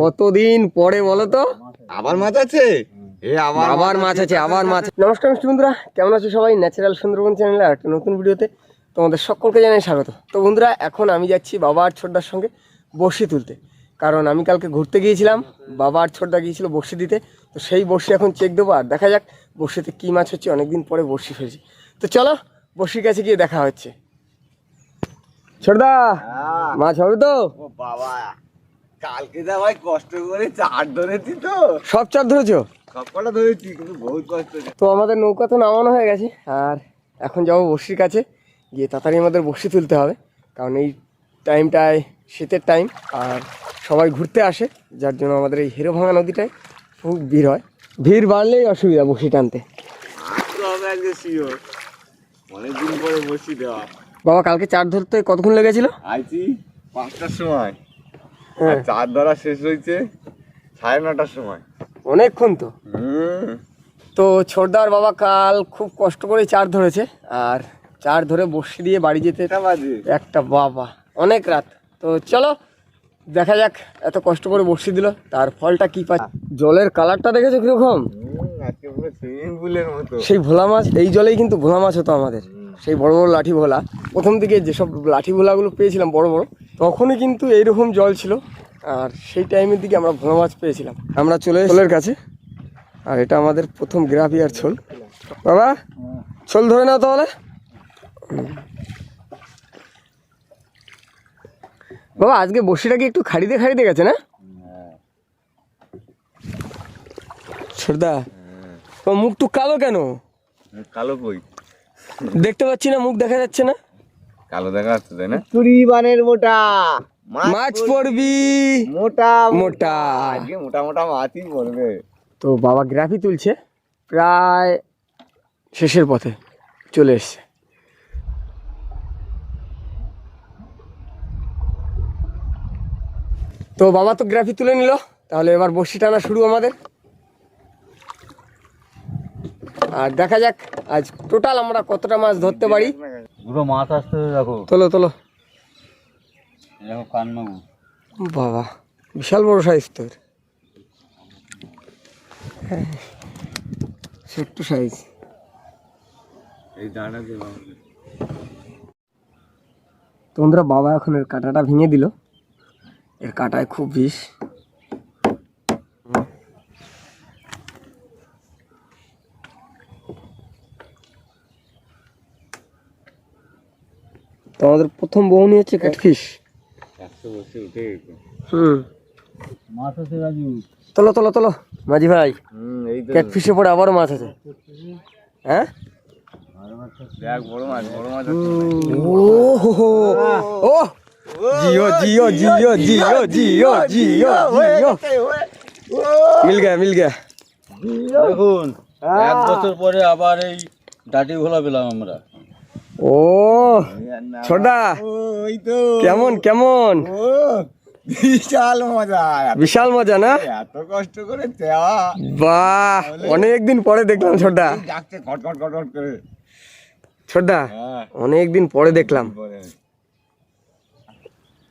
কতদিন পরে বলো তো? আবার মাছ আছে? এ আবার আবার মাছ আছে আবার মাছ নমস্কার মিষ্টি বন্ধুরা কেমন আছো সবাই? ন্যাচারাল সুন্দরবন চ্যানেলে একটা নতুন ভিডিওতে তোমাদের সকলকে জানাই স্বাগত। তো বন্ধুরা এখন আমি যাচ্ছি বাবা আর ছোটদার সঙ্গে বড়শি তুলতে। কারণ আমি কালকে ঘুরতে গিয়েছিলাম বাবা আর ছোটদা গিয়েছিল বড়শি দিতে। তো সেই বড়শি এখন চেক দেবো আর দেখা যাক বড়শিতে কী মাছ হচ্ছে। অনেকদিন পরে বড়শি ফেলছি। তো চলো বড়শির কাছে গিয়ে দেখা হচ্ছে। ছোটদা হ্যাঁ। মাছ হবে তো? বাবা। কালকে যা ভাই কষ্ট করে চার ধরেছি তো। সব চার ধরেছো? সবকটা ধরেছি কিন্তু বহুত কষ্ট তো আমাদের নৌকা তো নামানো হয়ে গেছে আর এখন যাব বড়শির কাছে গিয়ে তাড়াতাড়ি আমাদের বড়শি তুলতে হবে কারণ এই টাইমটায় শীতের টাইম আর সবাই ঘুরতে আসে যার জন্য আমাদের এই হিরো ভাঙা নদীটায় খুব ভিড় হয়। ভিড় বাড়লেই অসুবিধা টানতে। অনেকদিন পরে বসি দেওয়া। বাবা কালকে চার ধরতে কতক্ষণ লেগেছিল? আইছি পাঁচটার সময়। চার ধরা শেষ হয়েছে সাড়ে নটার সময়। অনেকক্ষণ তো। তো ছোটদার বাবা কাল খুব কষ্ট করে চার ধরেছে আর চার ধরে বড়শি দিয়ে বাড়ি যেতে একটা বাবা। অনেক রাত। তো চলো দেখা যাক এত কষ্ট করে বসিয়ে দিল তার ফলটা কি পাচ্ছে জলের কালারটা দেখেছ কীরকম? সেই ভোলা মাছ এই জলেই কিন্তু ভোলা মাছ হতো আমাদের। সেই বড় বড় লাঠি ভোলা। প্রথম দিকে যেসব লাঠি ভোলাগুলো পেয়েছিলাম বড় বড় তখনই কিন্তু এইরকম জল ছিল আর সেই টাইমের দিকে আমরা ভোলা মাছ পেয়েছিলাম। আমরা চলে ছোলের কাছে আর এটা আমাদের প্রথম গ্রাফিয়ার ছোল। বাবা ছোল ধরে নাও তাহলে। বাবা আজকে বসিটা কি একটু খাড়িতে খাড়িতে গেছে না? সর্দা মুখ টুক কালো কেন? কালো কই? দেখতে পাচ্ছি না মুখ দেখা যাচ্ছে না। কালো দেখা যাচ্ছে তাই না? চুরি বানের মোটা। মাছ পড়বি। মোটা। মোটা। আজকে মোটা মোটা মাছই পড়বে। তো বাবা গ্রাফি তুলছে। প্রায় শেষের পথে চলে এসছে। তো বাবা তো গ্রাফি তুলে নিল। তাহলে এবার বসি টানা শুরু আমাদের। আর দেখা যাক আজ টোটাল আমরা কতটা মাছ ধরতে পারি। দুটো মাছ আসতে দেখো। তোলো তোলো। দেখো কানমাগু বাবা বিশাল বড় সাইজ তোর। হ্যাঁ ছোট্ট সাইজ এই তোমরা বাবা এখন এর কাঁটাটা ভেঙে দিল। এর কাঁটায় খুব বিষ। তো আমাদের প্রথম বউনি হচ্ছে রাজু তোলো তোলো তোলো। মাঝি ভাই ক্যাটফিশে পরে আবারও মাছ আছে। হ্যাঁ? জিও জিও জিও জিও জিও জিও জিও। মিল গয়া মিল গয়া দেখুন, এক বছর পরে আবার এই ডাটি ঘোলা পেলাম আমরা। ও ছোটা ওই তো। কেমন কেমন? বিশাল মজা। বিশাল মজা না? এত কষ্ট করে দেওয়া। বাহ অনেক দিন পরে দেখলাম ছোটা। করে। ছোটা হ্যাঁ। অনেক দিন পরে দেখলাম।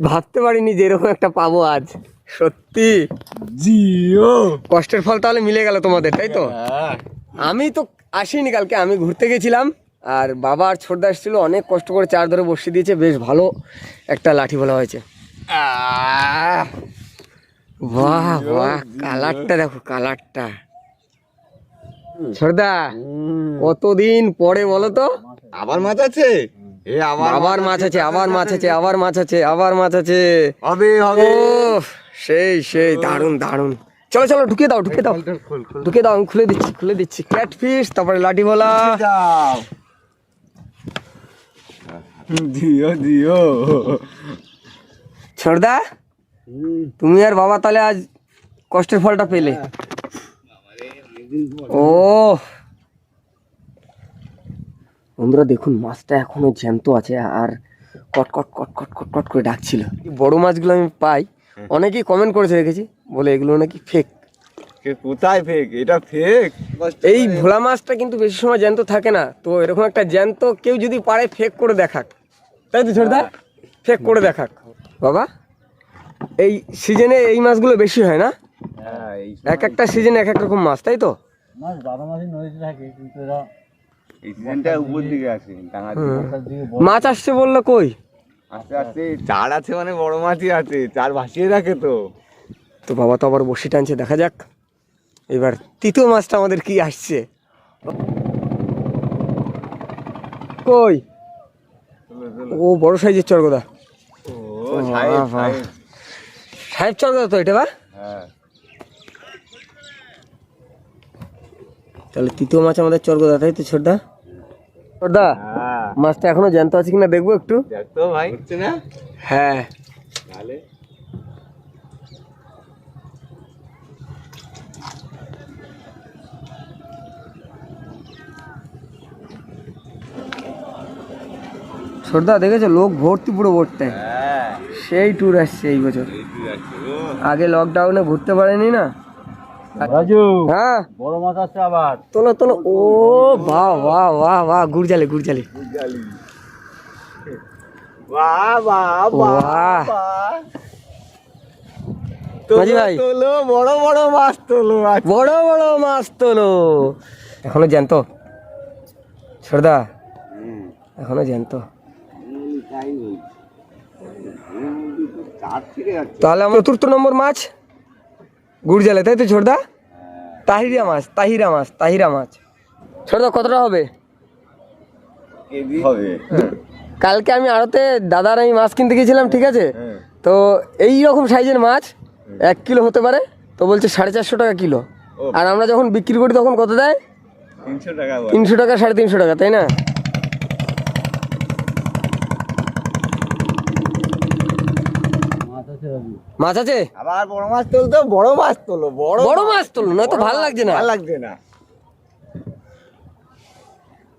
ভাবতে পারিনি যে এরকম একটা পাবো আজ। সত্যি। জিও কষ্টের ফল তাহলে মিলে গেল তোমাদের তাই তো? হ্যাঁ। আমি তো আসিনি কালকে আমি ঘুরতে গেছিলাম। আর বাবা আর ছোটদা এসেছিল অনেক কষ্ট করে চার ধরে বসিয়ে দিয়েছে বেশ ভালো একটা লাঠি বলা হয়েছে। বাহ বাহ কালারটা দেখো কালারটা। ছোটদা কতদিন পরে বলো তো? আবার মাছ আছে? এ আবার আবার মাছ আছে আবার মাছ আছে আবার মাছ আছে আবার মাছ আছে। হবে হবে। সেই সেই দারুণ দারুণ চলো চলো ঢুকে দাও ঢুকে দাও। ঢুকে দাও আমি খুলে দিচ্ছি খুলে দিচ্ছি। ক্যাটফিশ তারপরে লাঠি ভোলা যাও দিও দিও। ছোটদা তুমি আর বাবা তাহলে আজ কষ্টের ফলটা পেলে। ও। বন্ধুরা দেখুন মাছটা এখনও জ্যান্ত আছে আর কট কট কট কট কট কট করে ডাকছিল। বড় মাছগুলো আমি পাই। অনেকেই কমেন্ট করেছে রেখেছি বলে এগুলো নাকি ফেক কোথায় ফেক এটা ফেক এই ভোলা মাছটা কিন্তু বেশি সময় জ্যান্ত থাকে না। তো এরকম একটা জ্যান্ত কেউ যদি পারে ফেক করে দেখাক। তাই তো ছোটদা ফেক করে দেখাক। বাবা এই সিজনে এই মাছগুলো বেশি হয় না? হ্যাঁ এক একটা সিজনে এক এক রকম মাছ তাই তো? বারো নদীতে থাকে কিন্তু এরা মাছ আসছে বলল কই? আস্তে আস্তে চার আছে মানে বড় মাছই আছে চার ভাসিয়ে রাখে তো। তো বাবা তো আবার বসি টানছে দেখা যাক। এবার তৃতীয় মাছটা আমাদের কি আসছে? কই। ও বড় সাইজের চরগোদা। সাহেব চরগোদা তো এটা বা? হ্যাঁ। তাহলে তৃতীয় মাছ আমাদের চরগোদা তাই তো ছোটদা? ছোটদা হ্যাঁ। মাছটা এখনও জ্যান্ত আছে কিনা দেখব একটু? ভাই হ্যাঁ। ছোটদা দেখেছ? লোক ভর্তি পুরো ভর্তি। হ্যাঁ। সেই ট্যুর আসছে এই বছর। আগে লকডাউনে ঘুরতে পারেনি না? রাজু হ্যাঁ? বড় মাছ আসছে আবার। তোলো তোলো। ও বাহ বাহ বাহ বাহ গুড়জালে গুড়জালে জালি বাহ বাহ বাহ। বাহ। ভাই। তোলো বড় বড় মাছ তোলো আজ বড় বড় মাছ তোলো। এখনও জ্যান্ত? ছোটদা এখনও জ্যান্ত তাই বলছি চার থেকে যাচ্ছে তাহলে আমার চতুর্থ নম্বর মাছ? গুড়জালে তাই তো ছোটদা তাহিরা মাছ তাহিরা মাছ তাহিরা মাছ। ছোটদা কতটা হবে? কালকে আমি আড়তে দাদার আমি মাছ কিনতে গেছিলাম ঠিক আছে? হ্যাঁ। তো এই রকম সাইজের মাছ এক কিলো হতে পারে তো বলছে সাড়ে চারশো টাকা কিলো। আর আমরা যখন বিক্রি করি তখন কত দেয়? তিনশো টাকা তিনশো টাকা সাড়ে তিনশো টাকা তাই না? মাছ আছে? আবার বড় মাছ তোলতো বড় মাছ তোলো বড় বড় মাছ তোলো নয়তো ভালো লাগছে না? ভালো লাগছে না।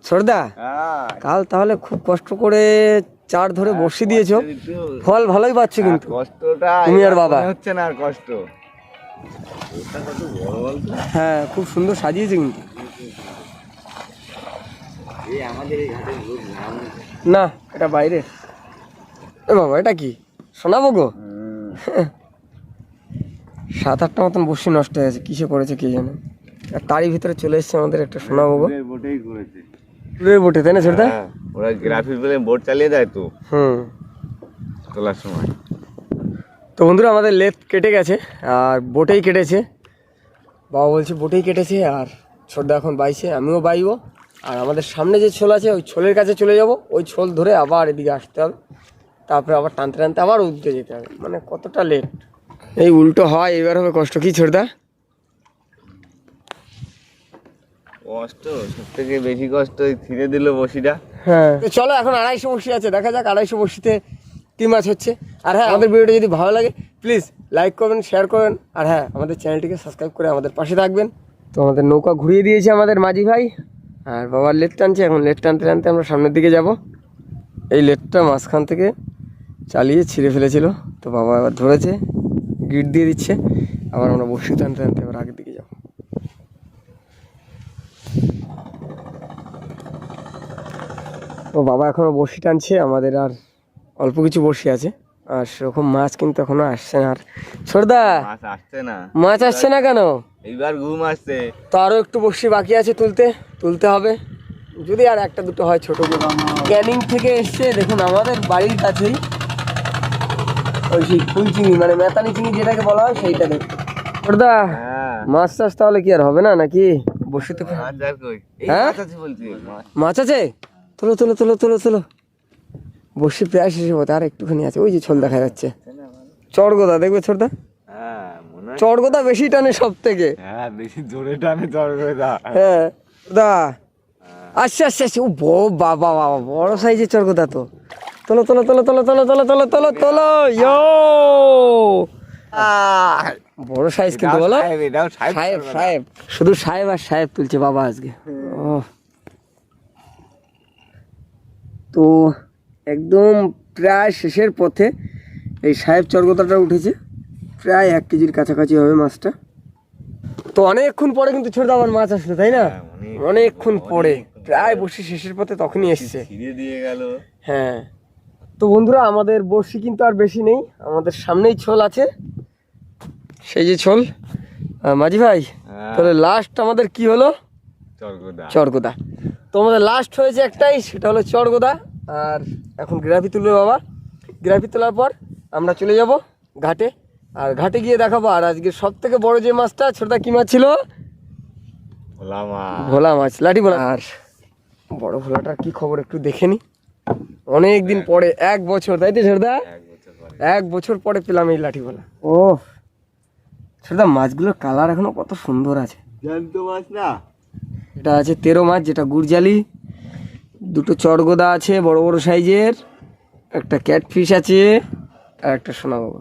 সর্দা হ্যাঁ। কাল তাহলে খুব কষ্ট করে চার ধরে বসি দিয়েছ। ফল ভালোই পাচ্ছ কিন্তু। কষ্টটা তুমি আর বাবা। হচ্ছে না আর কষ্ট। হ্যাঁ খুব সুন্দর সাজিয়েছে কিন্তু। না এটা বাইরে। এ বাবা এটা কি? শোনাবো গো? সাত আটটা মতন বসি নষ্ট হয়ে গেছে। কিসে করেছে কে জানে? আর তারই ভিতরে চলে এসছে আমাদের একটা বোটেই করেছে। টুরের বোটে তাই না ছোটদা হ্যাঁ, ওরা গ্রাফিক বলে বোট চালিয়ে দেয় তো। হুম। তোলার সময়। তো বন্ধুরা আমাদের লেপ কেটে গেছে আর বোটেই কেটেছে। বাবা বলছে বোটেই কেটেছে আর ছোটদা এখন বাইছে আমিও বাইবো। আর আমাদের সামনে যে ছোল আছে ওই ছোলের কাছে চলে যাব। ওই ছোল ধরে আবার এদিকে আসতে হবে। তারপরে আবার টানতে টানতে আবার উঠতে যেতে হবে। মানে কতটা লেট এই উল্টো হয় এবার হবে কষ্ট। কি ছোটদা? কষ্ট সব থেকে বেশি কষ্ট ওই ছিঁড়ে দিল বসিটা। হ্যাঁ। তো চলো এখন আড়াইশো বসি আছে দেখা যাক আড়াইশো বসিতে কী মাছ হচ্ছে। আর হ্যাঁ আমাদের ভিডিওটা যদি ভালো লাগে প্লিজ লাইক করবেন শেয়ার করবেন আর হ্যাঁ আমাদের চ্যানেলটিকে সাবস্ক্রাইব করে আমাদের পাশে থাকবেন। তো আমাদের নৌকা ঘুরিয়ে দিয়েছে আমাদের মাঝি ভাই আর বাবার লেট টানছে। এখন লেট টানতে টানতে আমরা সামনের দিকে যাব। এই লেটটা মাঝখান থেকে চালিয়ে ছিঁড়ে ফেলেছিল। তো বাবা এবার ধরেছে গিট দিয়ে দিচ্ছে আবার আমরা বসি টানতে টানতে এবার আগের দিকে যাব। ও বাবা এখনও বসি টানছে আমাদের আর অল্প কিছু বসি আছে। আর সেরকম মাছ কিন্তু এখনও আসছে না। আর মাছ আসছে না। মাছ আসছে না কেন? এইবার ঘুম আসছে। তো আরও একটু বসি বাকি আছে তুলতে তুলতে হবে। যদি আর একটা দুটো হয় ছোট ক্যানিং থেকে এসছে দেখুন আমাদের বাড়ির কাছেই ওই সেই ফুল চিংড়ি মানে মেতানি চিংড়ি যেটাকে বলা হয় সেইটা দেখুন ছোটদা হ্যাঁ। মাছ চাষ তাহলে কি আর হবে না নাকি? বসি তো মাছ আর কই? এই হ্যাঁ? মাছ আছে তোলো তোলো তোলো তোলো তোলো। বসি প্রায় শেষে হতে আর একটুখানি আছে। ওই যে ছোল দেখা যাচ্ছে। চড়গোদা দেখবে ছোটদা হ্যাঁ চড়গোদা বেশি টানে সব থেকে হ্যাঁ বেশি জোরে টানে হ্যাঁ দা আচ্ছা আচ্ছা আচ্ছা। ও বাবা বাবা বড় সাইজের চড়গোদা তো। তোলো তোলো তোলো তোলো তোলো তোলো তোলো তোলো তোলো ইয়ো বড় সাইজ কিন্তু বলো সাহেব সাহেব শুধু সাহেব আর সাহেব তুলছে বাবা আজকে ও তো একদম প্রায় শেষের পথে এই সাহেব চর্গতাটা উঠেছে প্রায় এক কেজির কাছাকাছি হবে মাছটা তো অনেকক্ষণ পরে কিন্তু ছোট আবার মাছ আসলো তাই না হ্যাঁ, অনেকক্ষণ পরে প্রায় বসে শেষের পথে তখনই এসছে দিয়ে গেল হ্যাঁ তো বন্ধুরা আমাদের বড়শি কিন্তু আর বেশি নেই আমাদের সামনেই ছোল আছে। সেই যে ছোল। মাঝি ভাই হ্যাঁ। তাহলে লাস্ট আমাদের কি হলো? চরগোদা। তো আমাদের লাস্ট হয়েছে একটাই সেটা হলো চরগোদা। আর এখন গ্রাফি তুলবে বাবা। গ্রাফি তোলার পর আমরা চলে যাব ঘাটে। আর ঘাটে গিয়ে দেখাবো আর আজকে সব থেকে বড় যে মাছটা ছোটটা কি মাছ ছিল? ভোলা মাছ। ভোলা মাছ লাঠি ভোলা। আর বড় ভোলাটার কি খবর একটু দেখে নি। অনেক দিন পরে এক বছর তাই তো ছোটদা এক বছর পরে। এক বছর পরে পেলাম এই লাঠি ভোলা ও ছোটদা মাছগুলোর কালার এখনও কত সুন্দর আছে। জ্যান্ত মাছ না? এটা আছে তেরো মাছ যেটা গুড়জালি। দুটো চড়গোদা আছে বড় বড় সাইজের। একটা ক্যাটফিশ আছে আর একটা সোনা বাবা।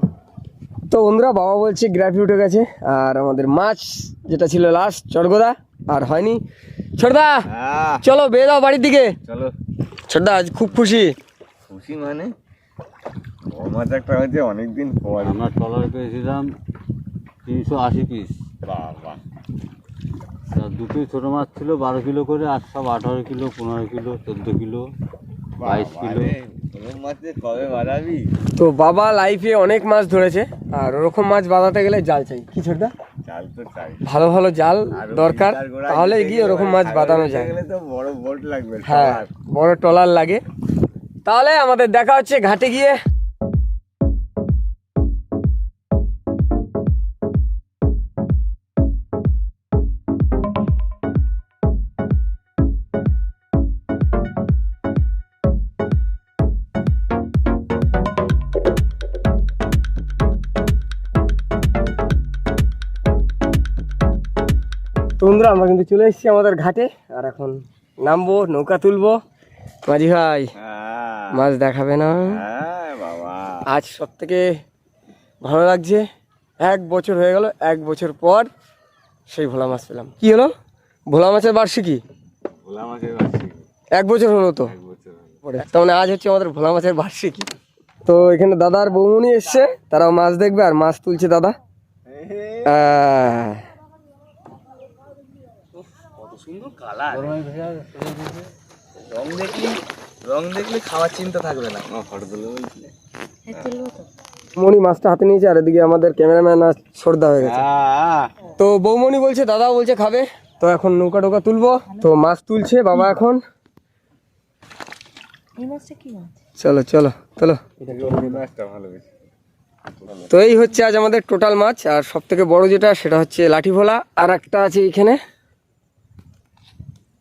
তো বন্ধুরা বাবা বলছে গ্রাফি উঠে গেছে আর আমাদের মাছ যেটা ছিল লাস্ট চড়গোদা আর হয়নি। ছোটদা হ্যাঁ। চলো বেয়ে দাও বাড়ির দিকে। চলো। ছোটদা আজ খুব খুশি। খুশি মানে? বড় মাছ একটা হয়েছে অনেকদিন পর। আমরা ট্রলারে পেয়েছিলাম তিনশো আশি পিস বাবা। দুটোই ছোটো মাছ ছিল বারো কিলো করে আর সব আঠারো কিলো পনেরো কিলো চোদ্দ কিলো বাইশ কিলো। তো বাবা লাইফে অনেক মাছ ধরেছে আর ওরকম মাছ বাঁধাতে গেলে জাল চাই। কি ছোটদা চাল তো চাই। ভালো ভালো জাল দরকার। তাহলে গিয়ে ওরকম মাছ বাঁধানো যায়। তো বড় বোট লাগবে হ্যাঁ বড় ট্রলার লাগে। তাহলে আমাদের দেখা হচ্ছে ঘাটে গিয়ে। তো বন্ধুরা আমরা কিন্তু চলে এসেছি আমাদের ঘাটে। আর এখন নামবো নৌকা তুলবো। মাঝি ভাই হ্যাঁ। মাছ দেখাবে না? হ্যাঁ বাবা। আজ সব থেকে ভালো লাগছে এক বছর হয়ে গেল এক বছর পর সেই ভোলা মাছ পেলাম। কি হলো? ভোলা মাছের বার্ষিকী? ভোলা মাছের বাড়ছি এক বছর হলো তো? এক বছর পরে তার মানে আজ হচ্ছে আমাদের ভোলা মাছের বার্ষিকী। তো এখানে দাদার বৌমনি এসছে তারাও মাছ দেখবে আর মাছ তুলছে দাদা। আহ, কত সুন্দর কালার। রং দেখলি রং দেখলে খাওয়ার চিন্তা থাকবে না। ফটো তুলে বলছিলে মনি মাছটা হাতে নিয়েছে আর এদিকে আমাদের ক্যামেরাম্যান আর সর্দা হয়ে গেছে। তো বৌমনি বলছে দাদাও বলছে খাবে। তো এখন নৌকা টোকা তুলবো। তো মাছ তুলছে বাবা এখন। চলো চলো চলো। তো এই হচ্ছে আজ আমাদের টোটাল মাছ। আর সব থেকে বড় যেটা সেটা হচ্ছে লাঠি ভোলা। আর একটা আছে এখানে।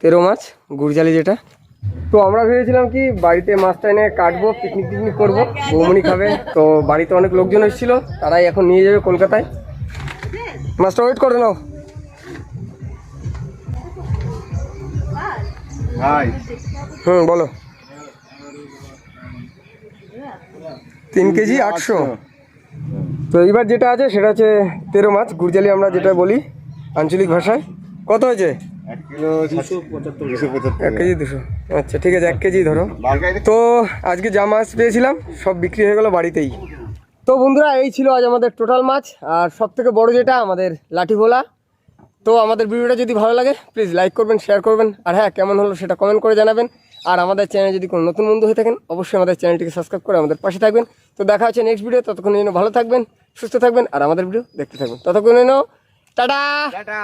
তেরো মাছ গুড়জালি যেটা। তো আমরা ভেবেছিলাম কি বাড়িতে মাছটা এনে কাটবো পিকনিক টিকনিক করব বৌমনি খাবে। তো বাড়িতে অনেক লোকজন এসেছিল তারাই এখন নিয়ে যাবে কলকাতায়। মাছটা ওয়েট করে নাও। হুম বলো। তিন কেজি আটশো। তো এইবার যেটা আছে সেটা হচ্ছে তেরো মাছ গুরজালি আমরা যেটা বলি আঞ্চলিক ভাষায়। কত হয়েছে? এক কেজি দুশো। আচ্ছা ঠিক আছে এক কেজি ধরো। তো আজকে যা মাছ পেয়েছিলাম সব বিক্রি হয়ে গেল বাড়িতেই। তো বন্ধুরা এই ছিল আজ আমাদের টোটাল মাছ আর সব থেকে বড় যেটা আমাদের লাঠি ভোলা। তো আমাদের ভিডিওটা যদি ভালো লাগে প্লিজ লাইক করবেন শেয়ার করবেন আর হ্যাঁ কেমন হলো সেটা কমেন্ট করে জানাবেন। আর আমাদের চ্যানেলে যদি কোনো নতুন বন্ধু হয়ে থাকেন অবশ্যই আমাদের চ্যানেলটিকে সাবস্ক্রাইব করে আমাদের পাশে থাকবেন। তো দেখা হচ্ছে নেক্সট ভিডিও ততক্ষণ জন্য ভালো থাকবেন সুস্থ থাকবেন আর আমাদের ভিডিও দেখতে থাকবেন। ততক্ষণ জন্য টাটা! টাটা!